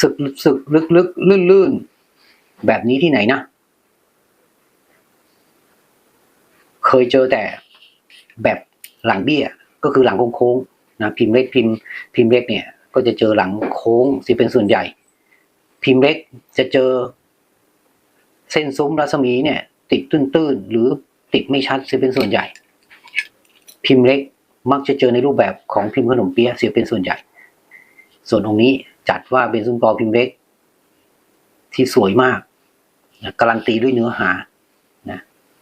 สึกสึกลึกลึกลื่นลื่นแบบนี้ที่ไหนนะ เคยเจอแต่แบบหลังเบี้ย ก็คือหลังโค้งๆนะพิมพ์เล็กพิมพ์พิมพ์เล็กเนี่ย ก็จะเจอหลังโค้งสิเป็นส่วนใหญ่ พิมพ์เล็กจะเจอ เส้นซุ้มรัศมีเนี่ย ติดตื้นๆหรือติดไม่ชัดสียเป็นส่วนใหญ่ พิมพ์เล็กมักจะเจอในรูปแบบของพิมพ์ขนมเปี๊ยะเสียเป็นส่วนใหญ่ ส่วนตรงนี้จัดว่าเป็นซุ้มกอพิมพ์เล็ก ที่สวยมากนะการันตีด้วยเนื้อหานะ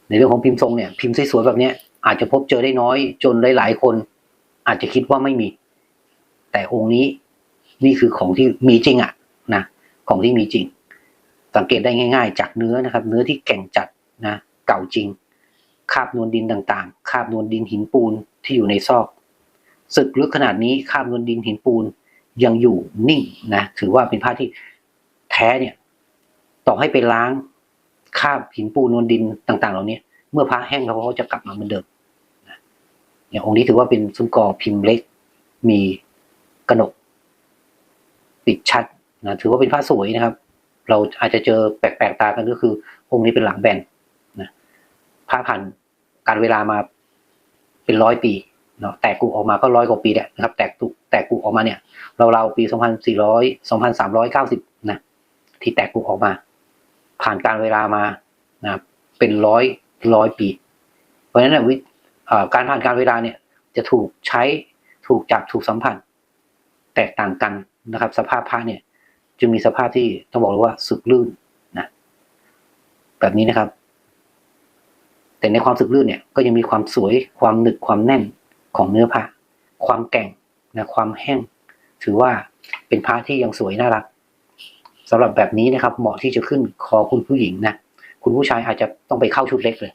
ในเรื่องของพิมพ์ทรงเนี่ยพิมพ์สวยๆแบบนี้อาจจะพบเจอได้น้อย จนหลายๆคน อาจจะคิดว่าไม่มี แต่องค์นี้นี่คือของที่มีจริงอะนะของที่มีจริง สังเกตได้ง่าย ๆ จากเนื้อนะครับ เนื้อที่แก่งจัดนะเก่าจริงคาบนวลดินต่างๆ คาบนวลดินหินปูนที่อยู่ในซอกสึกลึกขนาดนี้คาบนวลดินหินปูน ยังอยู่นิ่งนะถือว่าเป็นผ้าที่แท้เนี่ย ต่อให้ไปล้างคาบหินปูนนวลดินต่าง ๆ เหล่านี้เมื่อผ้าแห้งแล้วเขาจะกลับมาเหมือนเดิมนะอย่างองค์นี้ถือว่าเป็นซุ้มกอพิมพ์เล็ก มีกระหนก ปิดชัดนะถือว่าเป็นผ้าสวยนะครับ เราอาจจะเจอแปลกๆตากันก็คือ องค์นี้เป็นหลังแบนนะผ้าผ่านการเวลามาเป็นร้อยปีเนาะแตกกุออกมาก็ร้อยกว่าปีแหละนะครับ แตกตุ แตกกุออกมาเนี่ยเราเราๆปี 2400 2390 นะที่แตกกุออกมา ผ่านการเวลามานะเป็นร้อยร้อยปี เพราะฉะนั้นเนยวิการผ่านการเวลาเนี่ยจะถูกใช้ถูกจับถูกสัมผัสแตกต่างกันนะครับ สภาพผ้าเนี่ยจึงมีสภาพที่ต้องบอกเลยว่าสึกลื่นนะแบบนี้นะครับ แต่ในความสึกลื่นเนี่ยก็ยังมีความสวยความหนึบความแน่นของเนื้อผ้า ความแก่ง นะความแห้ง ถือว่าเป็นผ้าที่ยังสวยน่ารักสำหรับแบบนี้นะครับ เหมาะที่จะขึ้นคอคุณผู้หญิงนะคุณผู้ชายอาจจะต้องไปเข้าชุดเล็กเลย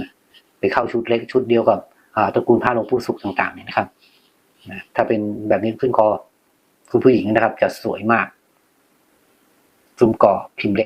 นะไปเข้าชุดเล็กชุดเดียวกับตระกูลผ้าหลวงปู่สุขต่างๆเนี่ยนะครับนะถ้าเป็นแบบนี้ขึ้นคอคุณผู้หญิงนะครับ จะสวยมากซุ้มก่อพิมพ์เล็ก